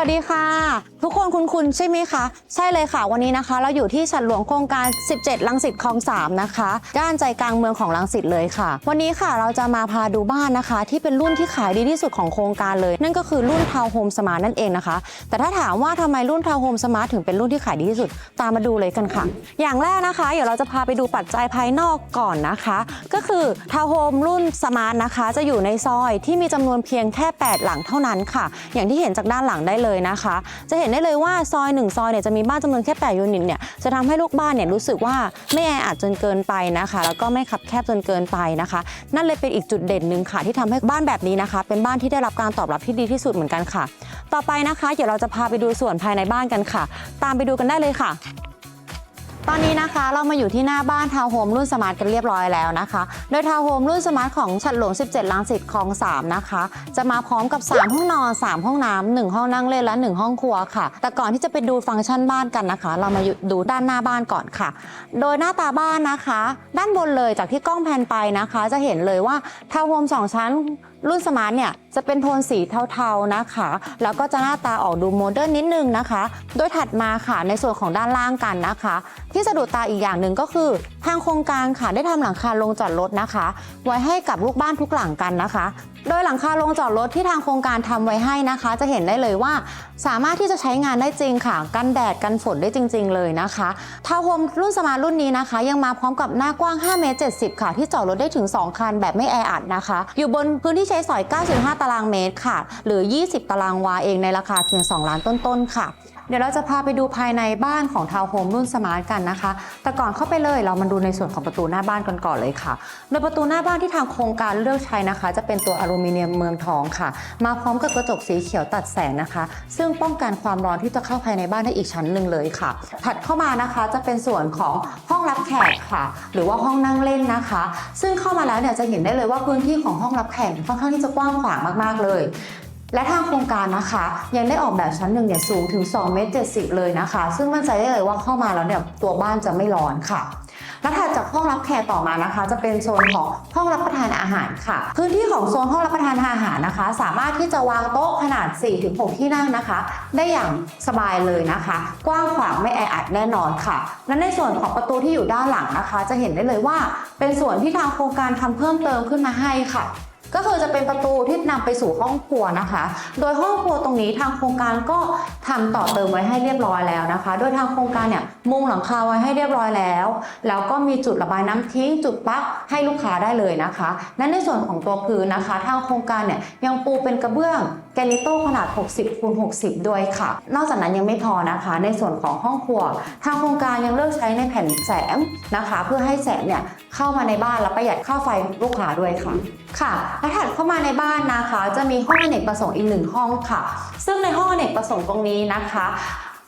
วัสดีค่ะ ทุกคนคุณคุณใช่ไหมคะ ใช่เลยค่ะวันนี้นะคะ เราอยู่ที่ฉันหลวงโครงการ 17 ลังสิตคลอง 3 นะคะย่านใจกลางเมืองของลังสิตเลยค่ะ วันนี้ค่ะเราจะมาพาดูบ้านนะคะ ที่เป็นรุ่นที่ขายดีที่สุดของโครงการเลย นั่นก็คือรุ่นทาวน์โฮมสมาร์ทนั่นเองนะคะ แต่ถ้าถามว่าทำไมรุ่นทาวน์โฮมสมาร์ทถึงเป็นรุ่นที่ขายดีที่สุดตามมาดูเลยกันค่ะ อย่างแรกนะคะ เดี๋ยวเราจะพาไปดูปัจจัยภายนอกก่อนนะคะ ก็คือทาวน์โฮมรุ่นสมาร์ทนะคะ จะอยู่ในซอยที่มีจำนวนเพียงแค่ 8 หลังเท่านั้นค่ะ อย่างที่เห็นจากด้านหลังได้เลยนะคะ จะเห็นได้เลยว่าซอย1ซอยเนี่ยจะมีบ้านจำนวนแค่8ยูนิตเนี่ยจะทำให้ลูกบ้านเนี่ยรู้สึกว่าไม่แออัดจนเกินไปนะคะ แล้วก็ไม่ขับแคบจนเกินไปนะคะ นั่นเลยเป็นอีกจุดเด่นหนึ่งค่ะ ที่ทำให้บ้านแบบนี้นะคะ เป็นบ้านที่ได้รับการตอบรับที่ดีที่สุดเหมือนกันค่ะ ต่อไปนะคะ เดี๋ยวเราจะพาไปดูส่วนภายในบ้านกันค่ะ ตามไปดูกันได้เลยค่ะ ตอนนี้นะคะเรามาอยู่ที่หน้าบ้านทาวน์โฮมรุ่นสมาร์ทกันเรียบร้อยแล้วนะคะ โดยทาวน์โฮมรุ่นสมาร์ทของฉัดหลวง 17ลังสิตคลอง 3 นะคะ จะมาพร้อมกับ 3 ห้องนอน 3 ห้องน้ำ1ห้องนั่งเล่นและ 1 ห้องครัวค่ะ แต่ก่อนที่จะไปดูฟังก์ชันบ้านกันนะคะ เรามาดูด้านหน้าบ้านก่อนค่ะ โดยหน้าตาบ้านนะคะ ด้านบนเลยจากที่กล้องแพนไปนะคะ จะเห็นเลยว่าทาวน์โฮม2ชั้น รุ่นสมาร์ทเนี่ยจะเป็นโทนสีเทาๆนะคะ แล้วก็จะหน้าตาออกดูโมเดิร์นนิดนึงนะคะ โดยถัดมาค่ะในส่วนของด้านล่างกันนะคะ ที่สะดุดตาอีกอย่างหนึ่งก็คือ ทางโครงการค่ะได้ทำหลังคาลงจอดรถนะคะ ไว้ให้กับลูกบ้านทุกหลังกันนะคะโดยหลังคาลงจอดรถที่ทางโครงการทำไว้ให้นะคะ จะเห็นได้เลยว่า สามารถที่จะใช้งานได้จริงค่ะ กันแดดกันฝนได้จริง ๆ เลยนะคะทาวน์โฮมรุ่นสมาร์ทรุ่นนี้นะคะ ยังมาพร้อมกับหน้ากว้าง5เมตร70 ค่ะ ที่จอดรถได้ถึง 2 คันแบบไม่แออัดนะคะ อยู่บนพื้นที่ใช้สอย 95 ตารางเมตรค่ะ หรือ 20 ตารางวาเองในราคาเพียง 2 ล้านต้นๆค่ะ เดี๋ยวเราจะพาไปดูภายในบ้านของทาวน์โฮมรุ่นสมาร์ทกันนะคะ แต่ก่อนเข้าไปเลยเรามาดูในส่วนของประตูหน้าบ้านกันก่อนเลยค่ะ โดยประตูหน้าบ้านที่ทางโครงการเลือกใช้นะคะ จะเป็นตัวอลูมิเนียมเมืองทองค่ะ มาพร้อมกับกระจกสีเขียวตัดแสงนะคะ ซึ่งป้องกันความร้อนที่จะเข้าภายในบ้านได้อีกชั้นหนึ่งเลยค่ะ ถัดเข้ามานะคะจะเป็นส่วนของห้องรับแขกค่ะ หรือว่าห้องนั่งเล่นนะคะ ซึ่งเข้ามาแล้วเนี่ยจะเห็นได้เลยว่าพื้นที่ของห้องรับแขกค่อนข้างที่จะกว้างขวางมากๆเลย และทางโครงการนะคะ ยังได้ออกแบบชั้นหนึ่งเนี่ยสูงถึง2เมตร70 เลยนะคะ ซึ่งมั่นใจได้เลยว่าเข้ามาแล้วเนี่ยตัวบ้านจะไม่ร้อนค่ะและถัดจากห้องรับแขกต่อมานะคะ จะเป็นโซนของห้องรับประทานอาหารค่ะ พื้นที่ของโซนห้องรับประทานอาหารนะคะ สามารถที่จะวางโต๊ะขนาด 4-6 ที่นั่งนะคะ ได้อย่างสบายเลยนะคะ กว้างขวางไม่แออัดแน่นอนค่ะและในส่วนของประตูที่อยู่ด้านหลังนะคะ จะเห็นได้เลยว่า เป็นส่วนที่ทางโครงการทำเพิ่มเติมขึ้นมาให้ค่ะ ก็คือจะเป็นประตูที่นำไปสู่ห้องครัวนะคะ โดยห้องครัวตรงนี้ทางโครงการก็ทำต่อเติมไว้ให้เรียบร้อยแล้วนะคะ โดยทางโครงการเนี่ยมุงหลังคาไว้ให้เรียบร้อยแล้ว แล้วก็มีจุดระบายน้ำทิ้งจุดปลั๊กให้ลูกค้าได้เลยนะคะและในส่วนของตัวพื้นนะคะ ทางโครงการเนี่ยยังปูเป็นกระเบื้องแกลิโต้ขนาด 60คูณ60 ด้วยค่ะ นอกจากนั้นยังไม่พอนะคะ ในส่วนของห้องครัว ทางโครงการยังเลือกใช้ในแผ่นแสงนะคะ เพื่อให้แสงเนี่ยเข้ามาในบ้านและประหยัดค่าไฟลูกค้าด้วยค่ะ ค่ะและถัดเข้ามาในบ้านนะคะ จะมีห้องอเนกประสงค์อีกหนึ่งห้องค่ะ ซึ่งในห้องอเนกประสงค์ตรงนี้นะคะ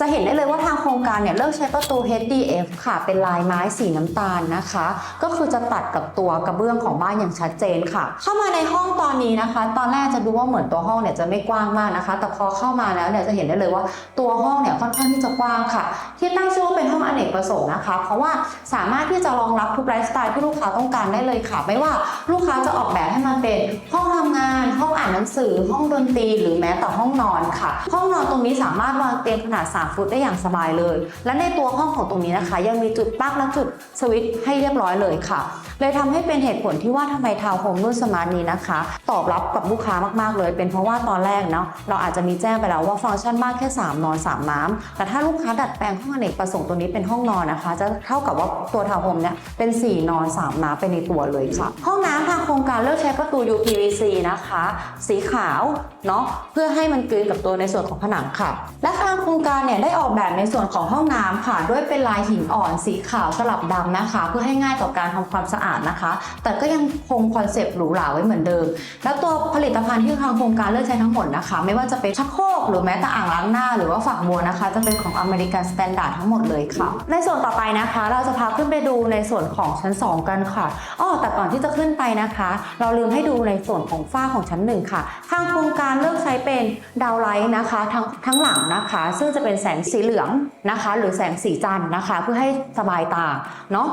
จะเห็นได้เลยว่าทางโครงการเนี่ยเลือกใช้ประตู HDF ค่ะ เป็นลายไม้สีน้ำตาลนะคะ ก็คือจะตัดกับตัวกระเบื้องของบ้านอย่างชัดเจนค่ะ เข้ามาในห้องตอนนี้นะคะ ตอนแรกจะดูว่าเหมือนตัวห้องเนี่ยจะไม่กว้างมากนะคะ แต่พอเข้ามาแล้วเนี่ยจะเห็นได้เลยว่าตัวห้องเนี่ยค่อนข้างที่จะกว้างค่ะ ที่ตั้งชื่อว่าเป็นห้องอเนกประสงค์นะคะ เพราะว่าสามารถที่จะรองรับทุกไลฟ์สไตล์ที่ลูกค้าต้องการได้เลยค่ะ ไม่ว่าลูกค้าจะออกแบบให้มันเป็นห้องทำงาน ห้องอ่านหนังสือ ห้องดนตรี หรือแม้แต่ห้องนอนค่ะ ห้องนอนตรงนี้สามารถวางเตียงขนาด3ฟุตได้อย่างสบายเลย และในตัวห้องของตรงนี้นะคะ ยังมีจุดปลั๊กและจุดสวิตช์ให้เรียบร้อยเลยค่ะ เลยทำให้เป็นเหตุผลที่ว่าทำไมทาวน์โฮมรุ่นสมาร์ทนี้นะคะ ตอบรับกับลูกค้ามากๆเลย เป็นเพราะว่าตอนแรกเนาะเราอาจจะมีแจ้งไปแล้วว่าฟังก์ชันบ้านแค่ 3 นอน 3 น้ำแต่ถ้าลูกค้าดัดแปลงห้องอเนกประสงค์ตัวนี้เป็นห้องนอนนะคะ จะเท่ากับว่าตัวทาวน์โฮมเนี่ยเป็น 4 นอน 3 น้ำไปในตัวเลยค่ะห้องน้ำทางโครงการเลือกใช้ประตู UPVC นะคะ สีขาวเนาะเพื่อให้มันกลืนกับตัวในส่วนของผนังค่ะ และทางโครงการเนี่ยได้ออกแบบในส่วนของห้องน้ำค่ะ ด้วยเป็นลายหินอ่อนสีขาวสลับดำนะคะ เพื่อให้ง่ายต่อการทำความสะอาดนะคะ แต่ก็ยังคงคอนเซปต์หรูหราไว้เหมือนเดิม แล้วตัวผลิตภัณฑ์ที่ทางโครงการเลือกใช้ทั้งหมดนะคะ ไม่ว่าจะเป็นชักโครกหรือแม้แต่อ่างล้างหน้า หรือว่าฝักบัวนะคะ จะเป็นของอเมริกันสแตนดาร์ดทั้งหมดเลยค่ะ ในส่วนต่อไปนะคะ เราจะพาขึ้นไปดูในส่วนของชั้น 2 กันค่ะอ้อแต่ก่อนที่จะขึ้นไปนะคะ เราลืมให้ดูในส่วนของฝ้าของชั้นหนึ่งค่ะทางโครงการเลือกใช้เป็นดาวไลท์นะคะทั้งทั้งหลังนะคะ ซึ่งจะเป็นแสงสีเหลืองนะคะ หรือแสงสีจันทร์นะคะ เพื่อให้สบายตาเนาะ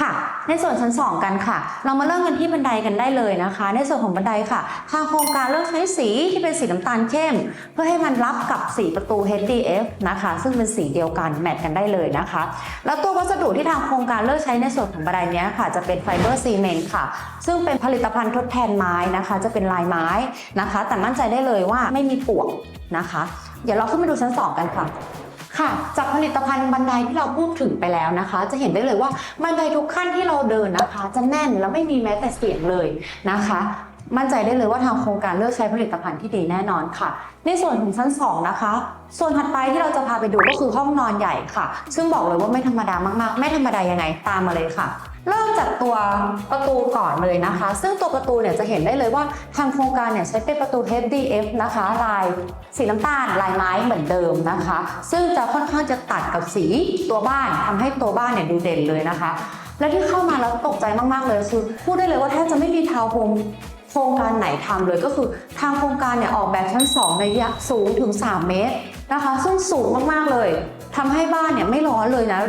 ค่ะ ในส่วนชั้น 2 กันค่ะ เรามาเริ่มกันที่บันไดกันได้เลยนะคะ ในส่วนของบันไดค่ะทางโครงการเลือกใช้สีที่เป็นสีน้ำตาลเข้ม เพื่อให้มันรับกับสีประตู HDF นะคะ ซึ่งเป็นสีเดียวกันแมทกันได้เลยนะคะ แล้วตัววัสดุที่ทางโครงการเลือกใช้ในส่วนของบันไดนี้ค่ะ จะเป็นไฟเบอร์ซีเมนต์ค่ะ ซึ่งเป็นผลิตภัณฑ์ทดแทนไม้นะคะ จะเป็นลายไม้นะคะ แต่มั่นใจได้เลยว่าไม่มีปวกนะคะ เดี๋ยวเราขึ้นมาดูชั้น 2 กันค่ะ ค่ะ จากผลิตภัณฑ์บันไดที่เราพูดถึงไปแล้วนะคะ จะเห็นได้เลยว่าบันไดทุกขั้นที่เราเดินนะคะ จะแน่นแล้วไม่มีแม้แต่เสียงเลยนะคะมั่นใจได้เลยว่าทางโครงการเลือกใช้ผลิตภัณฑ์ที่ดีแน่นอนค่ะ ในส่วนของชั้น 2 นะคะ ส่วนถัดไปที่เราจะพาไปดูก็คือห้องนอนใหญ่ค่ะ ซึ่งบอกเลยว่าไม่ธรรมดามากๆ ไม่ธรรมดายังไงตามมาเลยค่ะ เริ่มจากตัวประตูก่อนเลยนะคะ ซึ่งตัวประตูเนี่ยจะเห็นได้เลยว่าทางโครงการเนี่ยใช้เป็นประตู HDF นะคะ ลายสีน้ำตาลลายไม้เหมือนเดิมนะคะ ซึ่งจะค่อนข้างจะตัดกับสีตัวบ้านทำให้ตัวบ้านเนี่ยดูเด่นเลยนะคะ และที่เข้ามาแล้วตกใจมากๆเลยคือพูดได้เลยว่าแทบจะไม่มีทาวน์โฮมโครงการไหนทำเลยก็คือทางโครงการเนี่ยออกแบบชั้น 2 ในระยะสูงถึง 3 เมตรนะคะ ซึ่งสูงมากๆเลยทำให้บ้านเนี่ยไม่ร้อนเลยนะ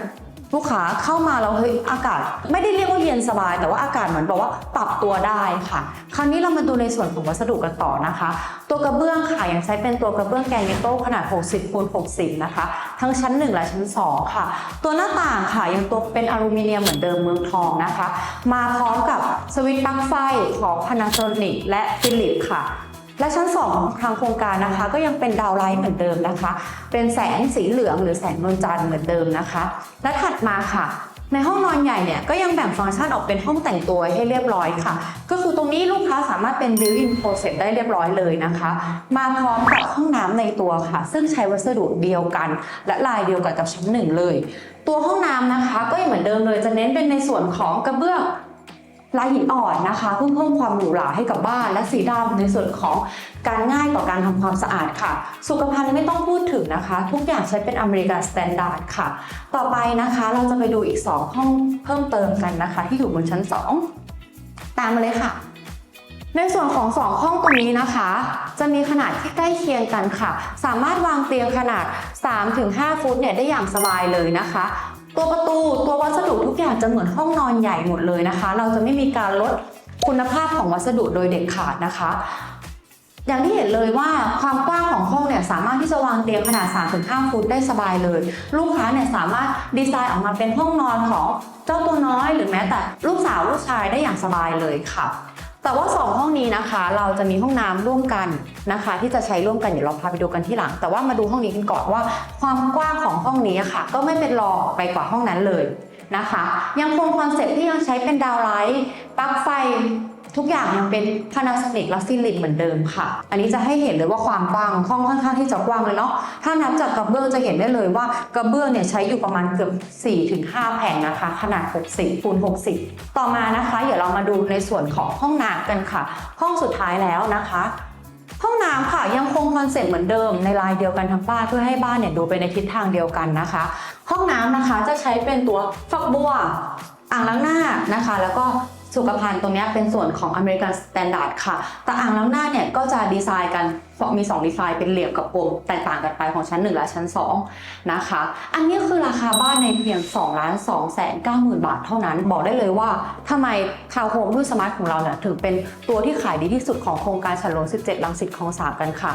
ลูกค้าเข้ามาแล้วเฮ้ยอากาศ ไม่ได้เรียกว่าเย็นสบาย แต่ว่าอากาศเหมือนบอกว่าปรับตัวได้ค่ะ คราวนี้เรามาดูในส่วนของวัสดุกันต่อนะคะ ตัวกระเบื้องค่ะยังใช้เป็นตัวกระเบื้องแกรนิโต้ขนาด 60คูณ60 นะคะ ทั้งชั้น 1 และชั้น 2 ค่ะ ตัวหน้าต่างค่ะยังตัวเป็นอลูมิเนียมเหมือนเดิมเมืองทองนะคะ มาพร้อมกับสวิตช์ปลั๊กไฟของ Panasonic และ Philips ค่ะ และชั้น2ของทางโครงการนะคะ ก็ยังเป็นดาวไลท์เหมือนเดิมนะคะ เป็นแสงสีเหลืองหรือแสงนวลจันทร์เหมือนเดิมนะคะ และถัดมาค่ะในห้องนอนใหญ่เนี่ยก็ยังแบ่งฟังก์ชันออกเป็นห้องแต่งตัวให้เรียบร้อยค่ะ ก็คือตรงนี้ลูกค้าสามารถเป็น built-in closet ได้เรียบร้อยเลยนะคะ มาพร้อมกับห้องน้ำในตัวค่ะ ซึ่งใช้วัสดุเดียวกัน และลายเดียวกันกับชั้นหนึ่งเลย ตัวห้องน้ำนะคะ ก็ยังเหมือนเดิมเลยจะเน้นเป็นในส่วนของกระเบื้อง ลายหินอ่อนนะคะเพื่อเพิ่มความหรูหราให้กับบ้านและสีดำในส่วนของการง่ายต่อการทำความสะอาดค่ะ สุขภัณฑ์ไม่ต้องพูดถึงนะคะ ทุกอย่างใช้เป็นอเมริกันสแตนดาร์ดค่ะ ต่อไปนะคะเราจะไปดูอีก 2 ห้องเพิ่มเติมกันนะคะ ที่อยู่บนชั้น 2 ตามมาเลยค่ะ ในส่วนของ 2 ห้องตรงนี้นะคะ จะมีขนาดที่ใกล้เคียงกันค่ะ สามารถวางเตียงขนาด 3-5 ฟุตเนี่ยได้อย่างสบายเลยนะคะ ตัวประตูตัววัสดุทุกอย่างจะเหมือนห้องนอนใหญ่หมดเลยนะคะ เราจะไม่มีการลดคุณภาพของวัสดุโดยเด็ดขาดนะคะ อย่างที่เห็นเลยว่าความกว้างของห้องเนี่ยสามารถที่จะวางเตียงขนาด 3-5 ฟุตได้สบายเลย ลูกค้าเนี่ยสามารถดีไซน์ออกมาเป็นห้องนอนของเจ้าตัวน้อย หรือแม้แต่ลูกสาวลูกชายได้อย่างสบายเลยค่ะ แต่ว่า 2 ห้องนี้นะคะ เราจะมีห้องน้ำร่วมกันนะคะ ที่จะใช้ร่วมกันเดี๋ยวเราพาไปดูกันที่หลัง แต่ว่ามาดูห้องนี้กันก่อนว่า ความกว้างของห้องนี้ค่ะ ก็ไม่เป็นรองไปกว่าห้องนั้นเลยนะคะ ยังคงคอนเซ็ปต์ที่ยังใช้เป็นดาวไลท์ปลั๊กไฟ ทุกอย่างยังเป็น Panasonic และ Philips เหมือนเดิมค่ะ อันนี้จะให้เห็นเลยว่าความกว้างห้องค่อนข้างที่จะกว้างเลยเนาะ ถ้านับจากกระเบื้องจะเห็นได้เลยว่ากระเบื้องเนี่ยใช้อยู่ประมาณเกือบ 4-5 แผ่นนะคะ ขนาด 60คูณ60 ต่อมานะคะ เดี๋ยวเรามาดูในส่วนของห้องน้ำกันค่ะ ห้องสุดท้ายแล้วนะคะห้องน้ำค่ะยังคงคอนเซ็ปต์เหมือนเดิมในลายเดียวกันทั้งบ้านเพื่อให้บ้านเนี่ยดูไปในทิศทางเดียวกันนะคะ ห้องน้ำนะคะจะใช้เป็นตัวฝักบัวอ่างล้างหน้านะคะ แล้วก็ สุขภัณฑ์ตรงนี้เป็นส่วนของอเมริกันสแตนดาร์ดค่ะแต่อ่างล้างหน้าเนี่ยก็จะดีไซน์กันมี 2 ดีไซน์เป็นเหลี่ยมกับกลมแตกต่างกันไปของชั้น 1 และชั้น 2 นะคะ อันนี้คือราคาบ้านในเพียง2ล้าน2แสน9หมื่นบาทเท่านั้น บอกได้เลยว่าทำไมทาวน์โฮมรุ่นสมาร์ทของเราเนี่ยถึงเป็นตัวที่ขายดีที่สุดของโครงการฉลอง 17 ลังสิตคลองสามกันค่ะ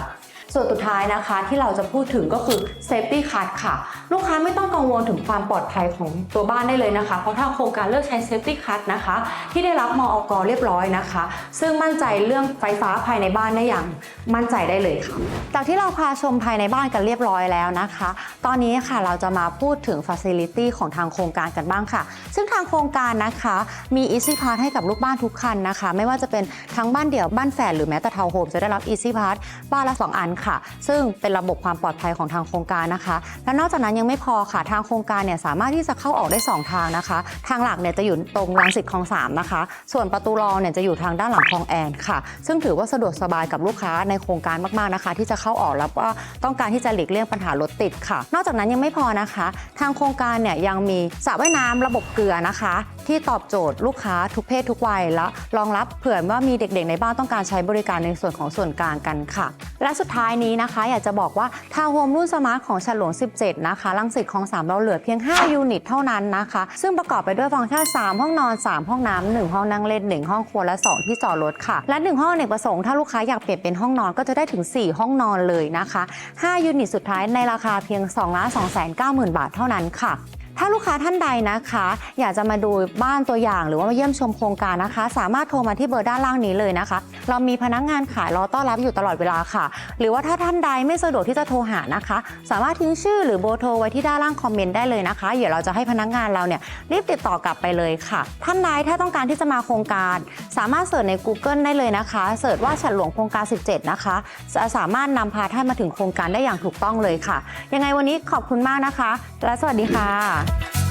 ส่วนสุดท้ายนะคะที่เราจะพูดถึงก็คือ Safety Card ค่ะ ลูกค้าไม่ต้องกังวลถึงความปลอดภัยของตัวบ้านได้เลยนะคะ เพราะทางโครงการเลือกใช้ Safety Card นะคะ ที่ได้รับมออกเรียบร้อยนะคะ ซึ่งมั่นใจเรื่องไฟฟ้าภายในบ้านได้อย่างมั่นใจได้เลยค่ะจากที่เราพาชมภายในบ้านกันเรียบร้อยแล้วนะคะ ตอนนี้ค่ะเราจะมาพูดถึง Facility ของทางโครงการกันบ้างค่ะ ซึ่งทางโครงการนะคะมี Easy Pass ให้กับลูกบ้านทุกคันนะคะ ไม่ว่าจะเป็นทั้งบ้านเดี่ยวบ้านแฝดหรือแม้แต่ทาวน์โฮมจะได้รับ Easy Pass บ้านละ2อันค่ะ ซึ่งเป็นระบบความปลอดภัยของทางโครงการนะคะ และนอกจากนั้นยังไม่พอค่ะทางโครงการเนี่ยสามารถที่จะเข้าออกได้ 2 ทางนะคะ ทางหลักเนี่ยจะอยู่ตรงรังสิตคลอง3นะคะ ส่วนประตูรองเนี่ยจะอยู่ทางด้านหลังคลองแอนค่ะ ซึ่งถือว่าสะดวกสบายกับลูกค้าในโครงการมากๆนะคะ ที่จะเข้าออกแล้วก็ต้องการที่จะหลีกเลี่ยงปัญหารถติดค่ะ นอกจากนั้นยังไม่พอนะคะ ทางโครงการเนี่ยยังมีสระว่ายน้ำระบบเกลือนะคะ ที่ตอบโจทย์ลูกค้าทุกเพศทุกวัยและรองรับเผื่อว่ามีเด็กๆ ในบ้านต้องการใช้บริการในส่วนของส่วนกลางกันค่ะ และสุดท้ายายนี้นะคะ อยากจะบอกว่าทาวน์โฮมรุ่นสมาร์ทของฉลวง 17 นะคะลังสิตของ 3 เราเหลือเพียง 5 ยูนิตเท่านั้นนะคะ ซึ่งประกอบไปด้วยฟังก์ชัน 3 ห้องนอน 3 ห้องน้ำ 1 ห้องนั่งเล่น 1 ห้องครัวและ 2 ที่จอดรถค่ะ และ 1 ห้องอเนกประสงค์ ถ้าลูกค้าอยากเปลี่ยนเป็นห้องนอนก็จะได้ถึง 4 ห้องนอนเลยนะคะ 5 ยูนิตสุดท้ายในราคาเพียง 2 2 9 0 0 0 0 บาทเท่านั้นค่ะ ถ้าลูกค้าท่านใดนะคะ อยากจะมาดูบ้านตัวอย่างหรือว่ามาเยี่ยมชมโครงการนะคะ สามารถโทรมาที่เบอร์ด้านล่างนี้เลยนะคะ เรามีพนักงานขายรอต้อนรับอยู่ตลอดเวลาค่ะ หรือว่าถ้าท่านใดไม่สะดวกที่จะโทรหานะคะ สามารถทิ้งชื่อหรือเบอร์โทรไว้ที่ด้านล่างคอมเมนต์ได้เลยนะคะเดี๋ยวเราจะให้พนักงานเราเนี่ยรีบติดต่อกลับไปเลยค่ะ ท่านใดถ้าต้องการที่จะมาโครงการ สามารถเสิร์ชใน Google ได้เลยนะคะเสิร์ชว่าฉันหลวงโครงการ 17 นะคะจะสามารถนำพาท่านมาถึงโครงการได้อย่างถูกต้องเลยค่ะ ยังไงวันนี้ขอบคุณมากนะคะ และสวัสดีค่ะ Bye.